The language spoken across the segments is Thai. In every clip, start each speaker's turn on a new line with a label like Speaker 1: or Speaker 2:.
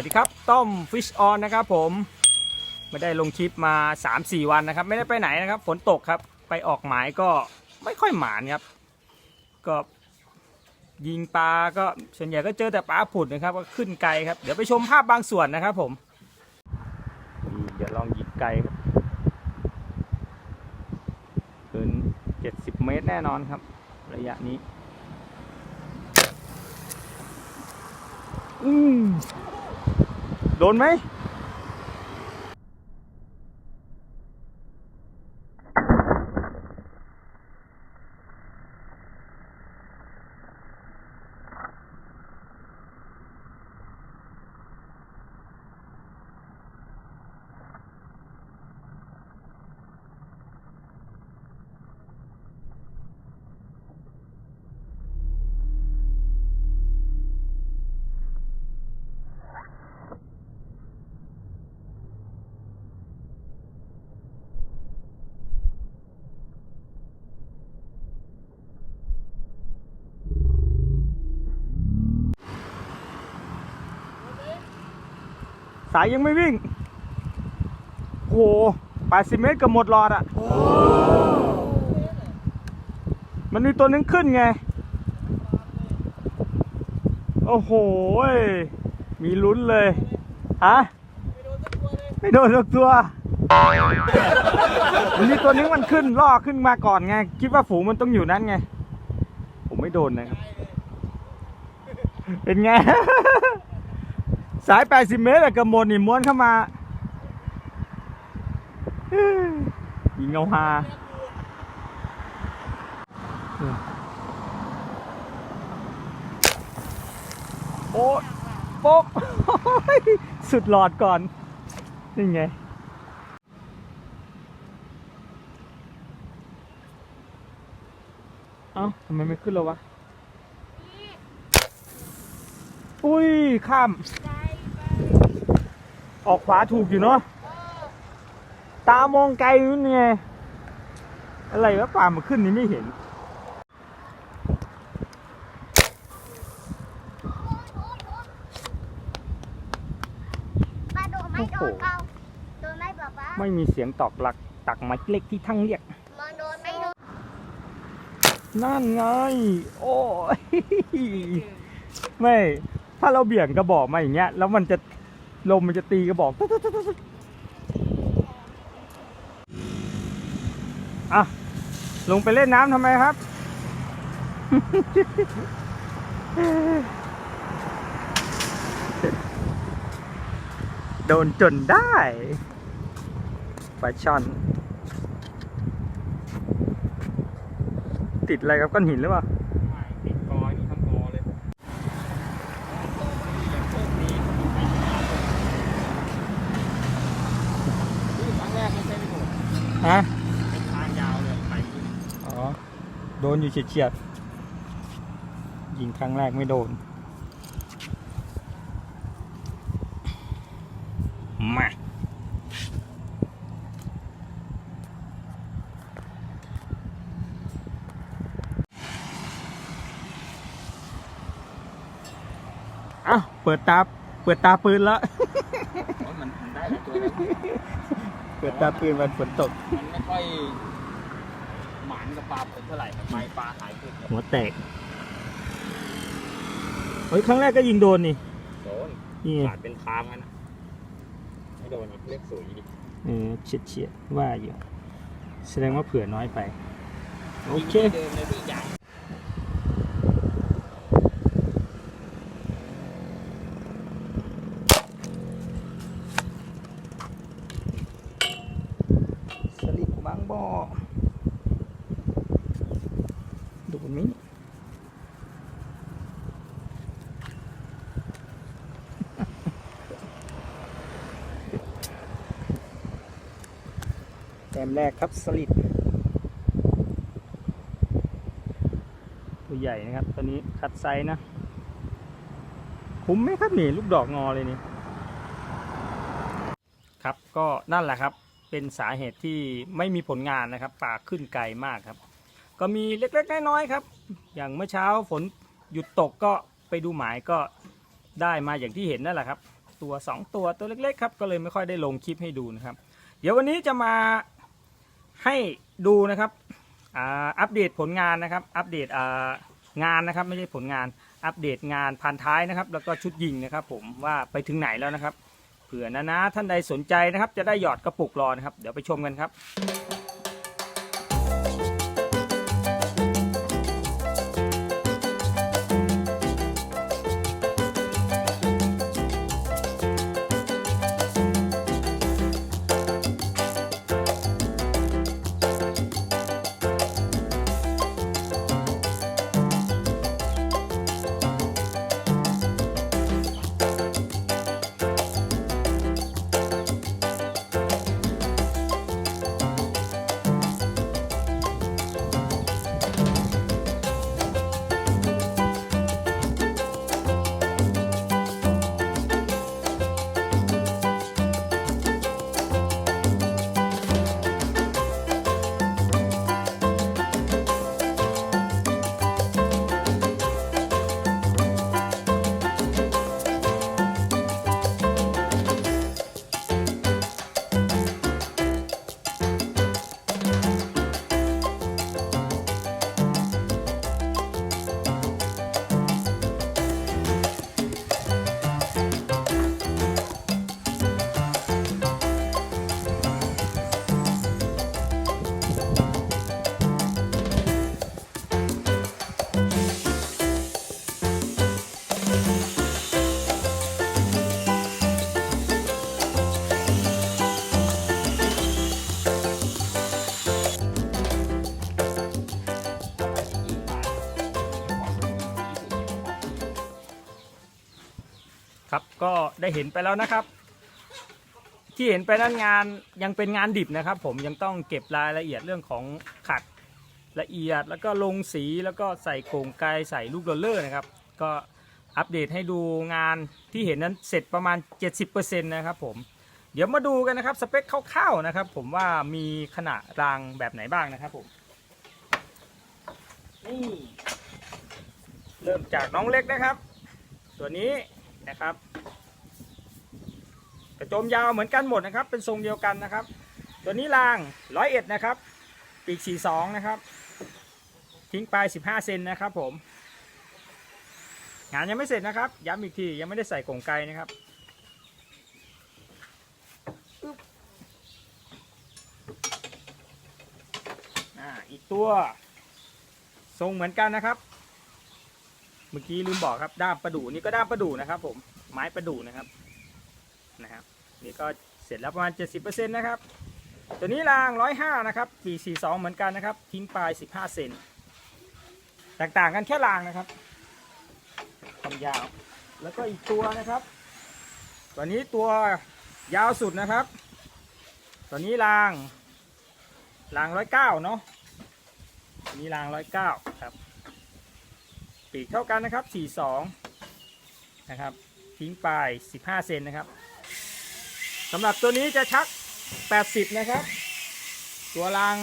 Speaker 1: วัสดีครับต้อมฟิชออนนะครับผมไม่ได้ลงคลิปมา 3-4 วันนะครับ ไม่ได้ไปไหนนะครับ ฝนตกครับ ไปออกหมายก็ไม่ค่อยหมานครับ ก็ยิงปลาก็ส่วนใหญ่ก็เจอแต่ปลาผุดนะครับ ก็ขึ้นไกลครับ เดี๋ยวไปชมภาพบางส่วนนะครับผมนี่เดี๋ยวลองยิงไกลครับเกิน 70 เมตรแน่นอนครับ ระยะนี้ อืม โดนไหม สายยังไม่วิ่ง โอ้โห80เมตรกับหมดหลอดอะ มันมีตัวนึงขึ้นไง โอ้โห มีลุ้นเลย ฮะ ไม่โดนสักตัว มันมีตัวนึงมันขึ้นล่อขึ้นมาก่อนไง คิดว่าฝูงมันต้องอยู่นั้นไง ผมไม่โดนนะครับ เป็นไง สาย 80 เมตรอะกระมวลนี่ม้วนเข้ามายิงเงาฮาโอ้โป๊กสุดหลอดก่อน นี่ไง เอ้าทำไมไม่ขึ้นแล้ววะ อุ้ย ข้าม ออกขวาถูกอยู่เนาะตามองไกลนู่นไงอะไรวะป่ามาขึ้นนี่ไม่เห็น
Speaker 2: ป้าโดนไหมโดนเขาโดนไหมป๊าป๊า
Speaker 1: ไม่มีเสียงตอกหลักตักไม้เล็กที่ทั้งเรียก
Speaker 2: มาโดนไหมโดน
Speaker 1: นั่นไง โอ้ยไม่ ถ้าเราเบี่ยงกระบอกมาอย่างเงี้ย แล้วมันจะ ลมมันจะตีกระบอกตุ๊ดตุ๊ดตุ๊ดตุ๊ดอะลงไปเล่นน้ำทำไมครับ โดนจนได้ปลาช่อน ติดอะไรกับก้อนหินหรือเปล่า
Speaker 3: ติดกอนี่ทั้งกอเลยนี่ครั้งแรกไม่ใช่ไม่ถูก
Speaker 1: ฮะ
Speaker 3: เป็นทางยาวเลยไปขึ้น
Speaker 1: อ๋อ โด นอยู่เฉียดๆยิงครั้งแรกไม่โดน มา อ้าว เปิดตา เปิดตาปืนแล้ว
Speaker 3: โอ้ยมันมันได้หลายตัวแล้ว
Speaker 1: เปิดตาปืนวันฝนตก
Speaker 3: มันไม่ค่อยหมานกับ ปลาผมเท่าไหร่ใบปลาหายขึ้น
Speaker 1: หัวแตกเฮ้ยครั้งแรกก็ยิงโดนนี่
Speaker 3: โดน
Speaker 1: นี่ไง
Speaker 3: ขาดเป็นทางกันนะไม่โดนนะเล็กสวยดิ
Speaker 1: เออเฉียดเฉียดๆว่าอยู่ แสดงว่าเผื่อน้อยไป โอเค
Speaker 3: เดิมเลยพี่อย่าง
Speaker 1: สลิปบางบ่อดูมันไหมนี่ แรกครับสลิดตัวใหญ่นะครับตัวนี้คัดไซส์นะ คุ้มไหมครับนี่ลูกดอกงอเลยนี่ครับก็นั่นแหละครับเป็นสาเหตุที่ไม่มีผลงานนะครับป่าขึ้นไกลมากครับ ก็มีเล็กๆน้อยๆครับ อย่างเมื่อเช้าฝนหยุดตกก็ไปดูหมายก็ได้มาอย่างที่เห็นนั่นแหละครับ ตัว 2 ตัวตัวเล็กๆครับก็เลยไม่ค่อยได้ลงคลิปให้ดูนะครับ เดี๋ยววันนี้จะมา ให้ดูนะครับอัปเดตผลงานนะครับ อัปเดตงานนะครับ ไม่ใช่ผลงาน อัปเดตงานพันท้ายนะครับ แล้วก็ชุดยิงนะครับ ผมว่าไปถึงไหนแล้วนะครับ เผื่อนะนะท่านใดสนใจนะครับ จะได้หยอดกระปุกรอนะครับ เดี๋ยวไปชมกันครับ ก็ได้เห็นไปแล้วนะครับ ที่เห็นไปนั้นงานยังเป็นงานดิบนะครับ ผมยังต้องเก็บรายละเอียดเรื่องของขัดละเอียด แล้วก็ลงสีแล้วก็ใส่โครงไกลใส่ลูกโรลเลอร์นะครับ ก็อัปเดตให้ดูงานที่เห็นนั้นเสร็จประมาณ 70%นะครับผมเดี๋ยวมาดูกันนะครับสเปคคร่าวๆนะครับ ผมว่ามีขนาดรางแบบไหนบ้างนะครับผมนี่เริ่มจากน้องเล็กนะครับ ตัวนี้นะครับ กระโจมยาวเหมือนกันหมดนะครับ เป็นทรงเดียวกันนะครับ ตัวนี้รางร้อยเอ็ดนะครับ ปีกสี่สองนะครับ ทิ้งไปสิบห้าเซนนะครับผม งานยังไม่เสร็จนะครับ ย้ำอีกทียังไม่ได้ใส่กรงไกนะครับอีกตัว ทรงเหมือนกันนะครับ เมื่อกี้ลืมบอกครับด้ามประดู่นี่ก็ด้ามประดู่นะครับ ผมไม้ประดู่นะครับ นะครับนี่ก็เสร็จแล้วประมาณ 70%นะครับ ตัวนี้ราง 105 นะครับปี42 เหมือนกันนะครับ ทิ้งปลาย 15 เซนแตกต่างกันแค่รางนะครับความยาว แล้วก็อีกตัวนะครับ ตัวนี้ตัวยาวสุดนะครับ ตัวนี้รางราง109เนาะตัวนี้ราง109ครับ ปีกเท่ากันนะครับ42นะครับ ทิ้งปลาย15เซนนะครับ สำหรับตัวนี้จะชัก 80 นะครับ ตัวราง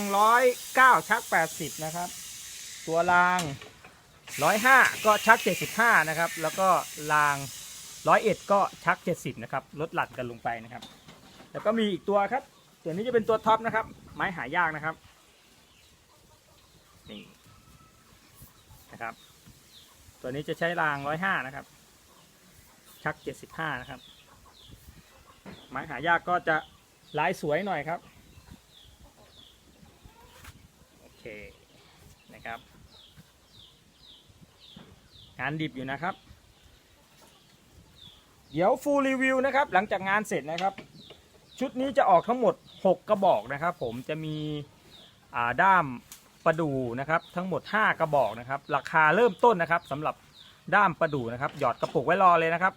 Speaker 1: 109 ชัก 80 นะครับ ตัวราง 105 ก็ชัก 75 นะครับ แล้วก็ราง 101 ก็ชัก 70 นะครับ ลดหลั่นกันลงไปนะครับ แล้วก็มีอีกตัวครับ ตัวนี้จะเป็นตัวท็อปนะครับ ไม้หายากนะครับ นี่นะครับ ตัวนี้จะใช้ราง 105 นะครับ ชัก 75 นะครับ ไม้หายากก็จะลายสวยหน่อยครับ โอเคนะครับ งานดิบอยู่นะครับ เดี๋ยวฟูลรีวิวนะครับ หลังจากงานเสร็จนะครับ ชุดนี้จะออกทั้งหมด 6 กระบอกนะครับ ผมจะมีด้ามประดูนะครับทั้งหมด 5 กระบอกนะครับ ราคาเริ่มต้นนะครับสำหรับ ด้ามประดูนะครับ หยอดกระปุกไว้รอเลยนะครับ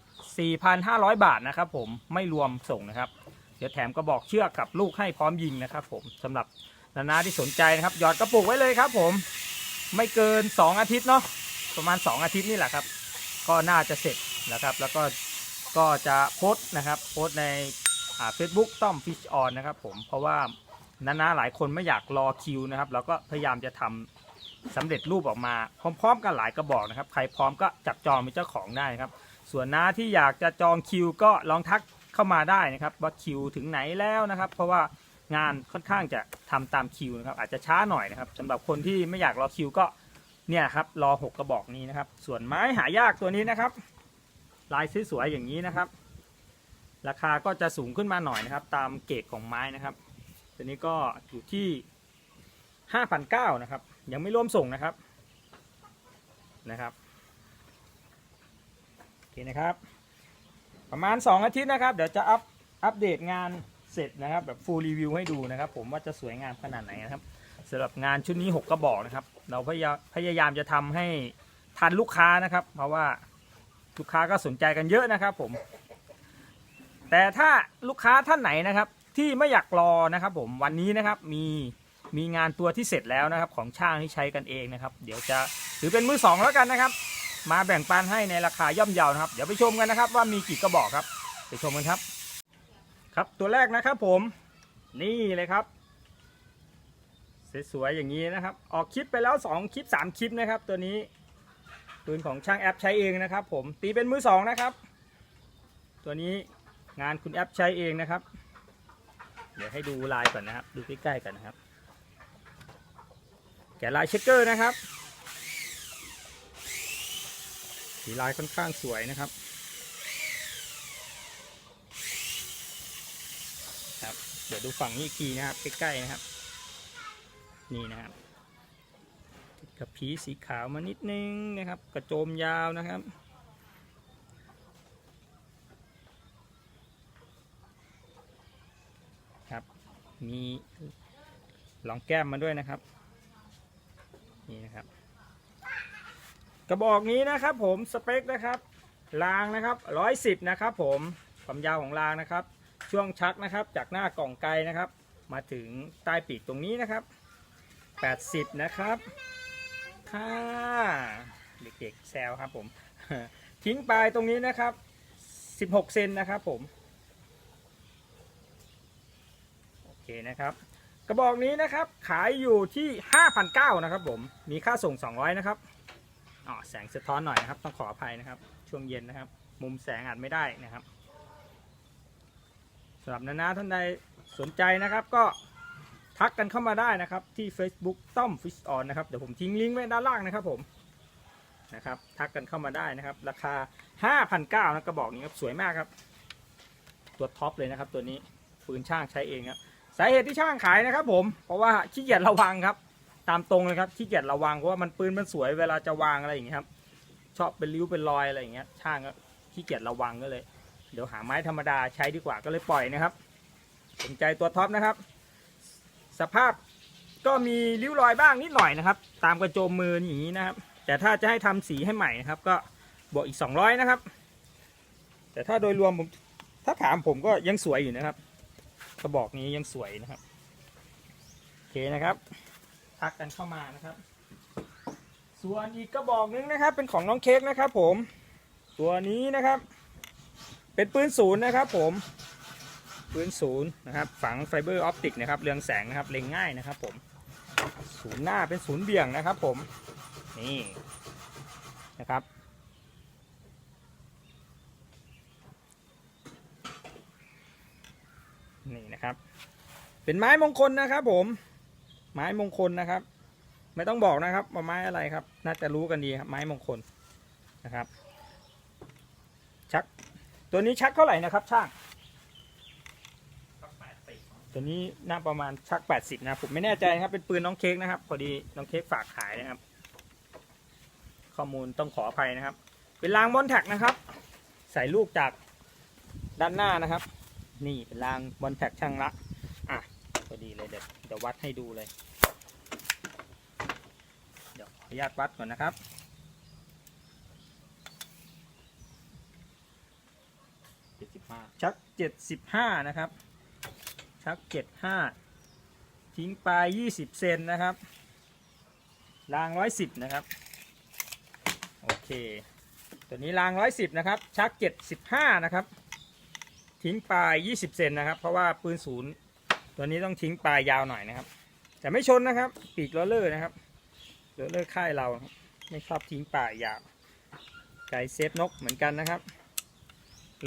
Speaker 1: 4,500 บาทนะครับผมไม่รวมส่งนะครับ เดี๋ยวแถมกระบอกเชือกกับลูกให้พร้อมยิงนะครับ ผมสำหรับนานาที่สนใจนะครับ หยอดกระปุกไว้เลยครับ ผมไม่เกิน 2 อาทิตย์เนาะประมาณ 2 อาทิตย์นี่แหละครับ ก็น่าจะเสร็จนะครับ แล้วก็ก็จะโพสต์นะครับ โพสต์ในเฟซบุ๊กต้อมฟิชออนนะครับ ผมเพราะว่านานาหลายคนไม่อยากรอคิวนะครับ เราก็พยายามจะทำ สำเร็จรูปออกมาพร้อมๆกันหลายกระบอกนะครับ ใครพร้อมก็จับจองเป็นเจ้าของได้นะครับ ส่วนน้าที่อยากจะจองคิวก็ลองทักเข้ามาได้นะครับ ว่าคิวถึงไหนแล้วนะครับ เพราะว่างานค่อนข้างจะทำตามคิวนะครับ อาจจะช้าหน่อยนะครับสำหรับคนที่ไม่อยากรอคิวก็เนี่ยครับรอ6กระบอกนี้นะครับ ส่วนไม้หายากตัวนี้นะครับ ลายสวยๆอย่างนี้นะครับ ราคาก็จะสูงขึ้นมาหน่อยนะครับ ตามเกรดของไม้นะครับ ตัวนี้ก็อยู่ที่5,900นะครับ ยังไม่ร่วมส่งนะครับนะครับโอเคนะครับ ประมาณ 2 อาทิตย์นะครับ เดี๋ยวจะอัพอัปเดตงานเสร็จนะครับ แบบฟูลรีวิวให้ดูนะครับ ผมว่าจะสวยงามขนาดไหนนะครับสำหรับงานชุดนี้ 6 กระบอกนะครับ เราพยายามพยายามจะทำให้ทันลูกค้านะครับ เพราะว่าลูกค้าก็สนใจกันเยอะนะครับ ผม แต่ถ้าลูกค้าท่านไหนนะครับ ที่ไม่อยากรอนะครับ ผมวันนี้นะครับมี มีงานตัวที่เสร็จแล้วนะครับ ของช่างที่ใช้กันเองนะครับ เดี๋ยวจะถือเป็นมือสองแล้วกันนะครับ มาแบ่งปันให้ในราคาย่อมเยานะครับ เดี๋ยวไปชมกันนะครับว่ามีกี่กระบอกครับ ไปชมกันครับ ครับตัวแรกนะครับผมนี่เลยครับสวยๆอย่างนี้นะครับ ออกคลิปไปแล้ว 2 คลิป 3 คลิปนะครับ ตัวนี้ปืนของช่างแอปใช้เองนะครับ ผมตีเป็นมือสองนะครับ ตัวนี้งานคุณแอปใช้เองนะครับ เดี๋ยวให้ดูลายก่อนนะครับ ดูใกล้ๆกันนะครับ แกะลายเช็คเกอร์นะครับสีลายค่อนข้างสวยนะครับครับ เดี๋ยวดูฝั่งนี้อีกทีนะครับใกล้ๆนะครับ นี่นะครับกับผีสีขาวมานิดนึงนะครับ กระโจมยาวนะครับครับ มีรองแก้มมาด้วยนะครับ นี่นะครับ กระบอกนี้นะครับผมสเปคนะครับรางนะครับร้อยสิบนะครับผมความยาวของรางนะครับ ช่วงชักนะครับ จากหน้ากล่องไกลนะครับ มาถึงใต้ปีกตรงนี้นะครับ80นะครับค่ะเด็กๆแซวครับผม ทิ้งปลายตรงนี้นะครับ16เซนนะครับผม โอเคนะครับ กระบอกนี้นะครับขายอยู่ที่5,900นะครับผมมีค่าส่ง 200 นะครับอ๋อแสงสะท้อนหน่อยนะครับต้องขออภัยนะครับ ช่วงเย็นนะครับ มุมแสงอาจไม่ได้นะครับสำหรับนานาท่านใดสนใจนะครับก็ทักกันเข้ามาได้นะครับที่ Facebook ต้อมฟิชออนนะครับเดี๋ยวผมทิ้งลิงก์ไว้ด้านล่างนะครับผมนะครับทักกันเข้ามาได้นะครับ ราคา 5,900นะกระบอกนี้ครับสวยมากครับ ตัวท็อปเลยนะครับ ตัวนี้ปืนช่างใช้เองครับ สาเหตุที่ช่างขายนะครับ ผม เพราะว่าขี้เกียจระวังครับ ตามตรงเลยครับขี้เกียจระวังเพราะว่ามันปืนมันสวยเวลาจะวางอะไรอย่างเงี้ยครับ ชอบเป็นริ้วเป็นรอยอะไรอย่างเงี้ย ช่างก็ขี้เกียจระวังก็เลย เดี๋ยวหาไม้ธรรมดาใช้ดีกว่าก็เลยปล่อยนะครับสนใจตัวท็อปนะครับ สภาพก็มีริ้วรอยบ้างนิดหน่อยนะครับ ตามกระโจมมืออย่างนี้นะครับ แต่ถ้าจะให้ทำสีให้ใหม่นะครับ ก็บวกอีก 200 นะครับ แต่ถ้าโดยรวมผมถ้าถามผมก็ยังสวยอยู่นะครับ กระบอกนี้ยังสวยนะครับโอเคนะครับทักกันเข้ามานะครับ ส่วนอีกกระบอกนึงนะครับ เป็นของน้องเค้กนะครับ ผม ตัวนี้นะครับ เป็นปืนศูนย์นะครับ ผมปืนศูนย์นะครับ ฝังไฟเบอร์ออปติกนะครับเรืองแสงนะครับเล็งง่ายนะครับ ผมศูนย์หน้าเป็นศูนย์เบี่ยงนะครับ ผมนี่นะครับ นี่นะครับ เป็นไม้มงคลนะครับ ผม ไม้มงคลนะครับ ไม่ต้องบอกนะครับว่าไม้อะไรครับ น่าจะรู้กันดีครับ ไม้มงคลนะครับ ชัก ตัวนี้ชักเท่าไหร่นะครับ ช่างตัวนี้น่าประมาณชัก 80 นะผมไม่แน่ใจครับ เป็นปืนน้องเค้กนะครับ พอดีน้องเค้กฝากขายนะครับ ข้อมูลต้องขออภัยนะครับ เป็นรางมอนแท็กนะครับ ใส่ลูกจากด้านหน้านะครับ นี่เป็นรางบอลแท็กช่างละอะพอดีเลยเดี๋ยวเดี๋ยววัดให้ดูเลย เดี๋ยวขออนุญาตวัดก่อนนะครับ
Speaker 3: 75
Speaker 1: ชัก75นะครับ ชัก75ทิ้งปลาย20เซนนะครับราง110นะครับ โอเค ตัวนี้ราง110นะครับ ชัก75นะครับ ทิ้งปลาย 20 เซนนะครับ เพราะว่าปืนศูนย์ตัวนี้ต้องทิ้งปลายยาวหน่อยนะครับ แต่ไม่ชนนะครับ ปีกล้อเลอร์นะครับล้อเลอร์ค่ายเราไม่ชอบทิ้งปลายยาวไก่เซฟนกเหมือนกันนะครับ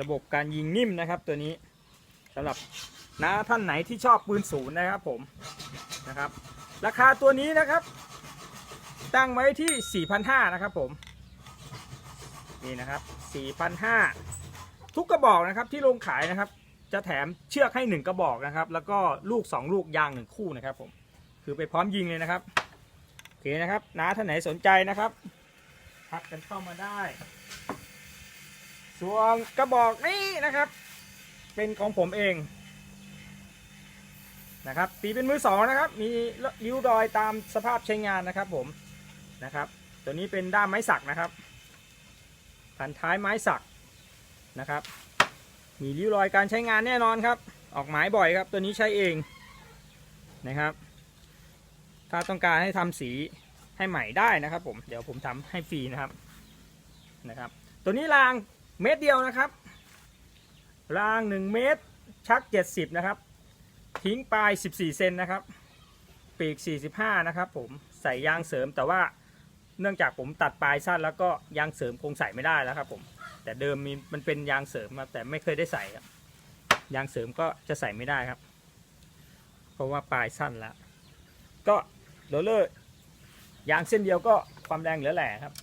Speaker 1: ระบบการยิงนิ่มนะครับ ตัวนี้สำหรับนะท่านไหนที่ชอบปืนศูนย์นะครับผมนะครับ ราคาตัวนี้นะครับ ตั้งไว้ที่ 4,500นะครับผมนี่นะครับ4,500 ทุกกระบอกนะครับที่ลงขายนะครับ จะแถมเชือกให้1กระบอกนะครับ แล้วก็ลูก2ลูกยาง1คู่นะครับผมคือไปพร้อมยิงเลยนะครับโอเคนะครับน้าท่านไหนสนใจนะครับทักกันเข้ามาได้ ส่วนกระบอกนี้นะครับ เป็นของผมเองนะครับตีเป็นมือสองนะครับ มีริ้วรอยตามสภาพใช้งานนะครับ ผมนะครับ ตัวนี้เป็นด้ามไม้สักนะครับพันท้ายไม้สัก นะครับ มีริ้วรอยการใช้งานแน่นอนครับ ออกหมายบ่อยครับ ตัวนี้ใช้เองนะครับ ถ้าต้องการให้ทำสีให้ใหม่ได้นะครับผมเดี๋ยวผมทำให้ฟรีนะครับนะครับ ตัวนี้รางเมตรเดียวนะครับ ราง 1 เมตรชัก 70 นะครับ ทิ้งปลาย 14 เซนนะครับ ปีก 45 นะครับผมใส่ยางเสริมแต่ว่าเนื่องจากผมตัดปลายสั้นแล้วก็ยางเสริมคงใส่ไม่ได้แล้วครับผม แต่เดิมมีมันเป็นยางเสริมมาแต่ไม่เคยได้ใส่ครับ ยางเสริมก็จะใส่ไม่ได้ครับ เพราะว่าปลายสั้นแล้วก็โรลเลอร์ยางเส้นเดียวก็ความแรงเหลือแหล่ครับ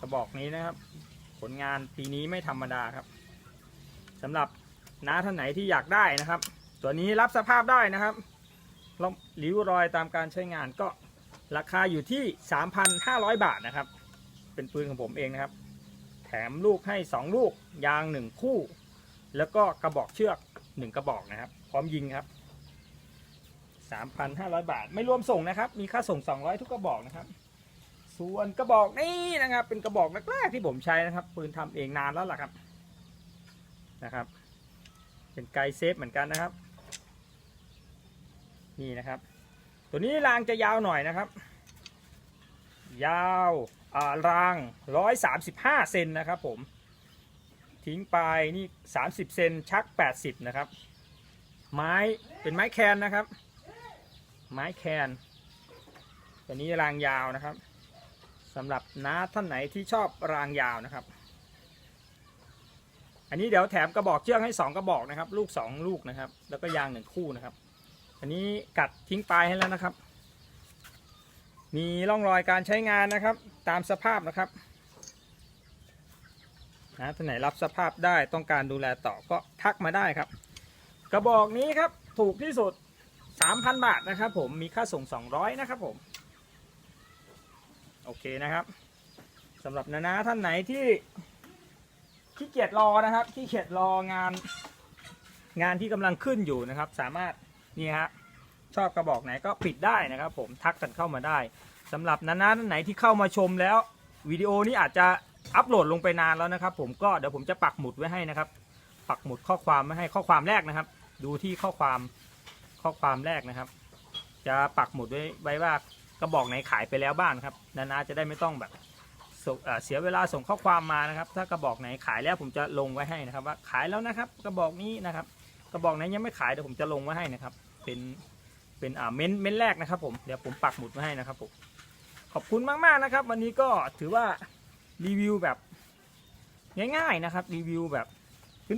Speaker 1: กระบอกนี้นะครับ ผลงานปีนี้ไม่ธรรมดาครับสำหรับน้าท่านไหนที่อยากได้นะครับ ตัวนี้รับสภาพได้นะครับลองริ้วรอยตามการใช้งานก็ราคาอยู่ที่ 3,500 บาทนะครับ เป็นปืนของผมเองนะครับ แถมลูกให้ 2 ลูก ยาง 1 คู่ แล้วก็กระบอกเชือก 1 กระบอกนะครับ พร้อมยิงครับ 3,500 บาท ไม่รวมส่งนะครับ มีค่าส่ง 200 ทุกกระบอกนะครับ ส่วนกระบอกนี้นะครับ เป็นกระบอกแรกๆที่ผมใช้นะครับ ปืนทำเองนานแล้วล่ะครับ นะครับ เป็นไกเซฟเหมือนกันนะครับ นี่นะครับ ตัวนี้รางจะยาวหน่อยนะครับ ยาว ราง 135 เซนนะครับผม ทิ้งไปนี่ 30 เซนชัก 80 นะครับ ไม้เป็นไม้แคนนะครับ ไม้แคนตัวนี้รางยาวนะครับสำหรับน้าท่านไหนที่ชอบรางยาวนะครับ อันนี้เดี๋ยวแถมกระบอกเชือกให้ 2 กระบอกนะครับ ลูก 2 ลูกนะครับ แล้วก็ยางหนึ่งคู่นะครับ อันนี้กัดทิ้งปลายให้แล้วนะครับ มีร่องรอยการใช้งานนะครับ ตามสภาพนะครับนะท่านไหนรับสภาพได้ต้องการดูแลต่อก็ทักมาได้ครับ กระบอกนี้ครับถูกที่สุด 3,000 บาทนะครับ ผมมีค่าส่ง 200 นะครับผมโอเคนะครับสำหรับนานาท่านไหนที่ขี้เกียจรอนะครับขี้เกียจรองานงานที่กำลังขึ้นอยู่นะครับ สามารถนี่ฮะ ชอบกระบอกไหนก็ปิดได้นะครับ ผมทักกันเข้ามาได้สำหรับนานาไหนที่เข้ามาชมแล้ววิดีโอนี้อาจจะอัปโหลดลงไปนานแล้วนะครับ ผมก็เดี๋ยวผมจะปักหมุดไว้ให้นะครับ ปักหมุดข้อความไว้ให้ข้อความแรกนะครับ ดูที่ข้อความข้อความแรกนะครับ จะปักหมุดไว้ไว้ว่ากระบอกไหนขายไปแล้วบ้างครับนานาจะได้ไม่ต้องแบบเอ่อเสียเวลาส่งข้อความมานะครับ ถ้ากระบอกไหนขายแล้วผมจะลงไว้ให้นะครับ ว่าขายแล้วนะครับ กระบอกนี้นะครับ กระบอกไหนยังไม่ขายเดี๋ยวผมจะลงไว้ให้นะครับ เป็น เป็นอ่าเม้นเม้นแรกนะครับผมเดี๋ยวผมปักหมุดไว้ให้นะครับผมขอบคุณมากๆนะครับ วันนี้ก็ถือว่ารีวิวแบบง่ายๆนะครับรีวิวแบบ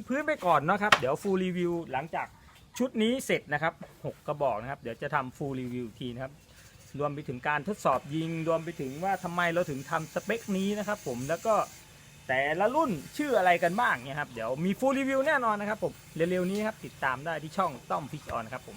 Speaker 1: พื้นๆไปก่อนนะครับ เดี๋ยวฟูลรีวิวหลังจากชุดนี้เสร็จนะครับหกกระบอกนะครับ เดี๋ยวจะทำฟูลรีวิวทีนะครับ รวมไปถึงการทดสอบยิง รวมไปถึงว่าทำไมเราถึงทำสเปคนี้นะครับ ผมแล้วก็แต่ละรุ่นชื่ออะไรกันบ้างเนี่ยครับ เดี๋ยวมีฟูลรีวิวแน่นอนนะครับผมเร็วๆนี้ครับติดตามได้ที่ช่องต้อมฟิชออนครับผม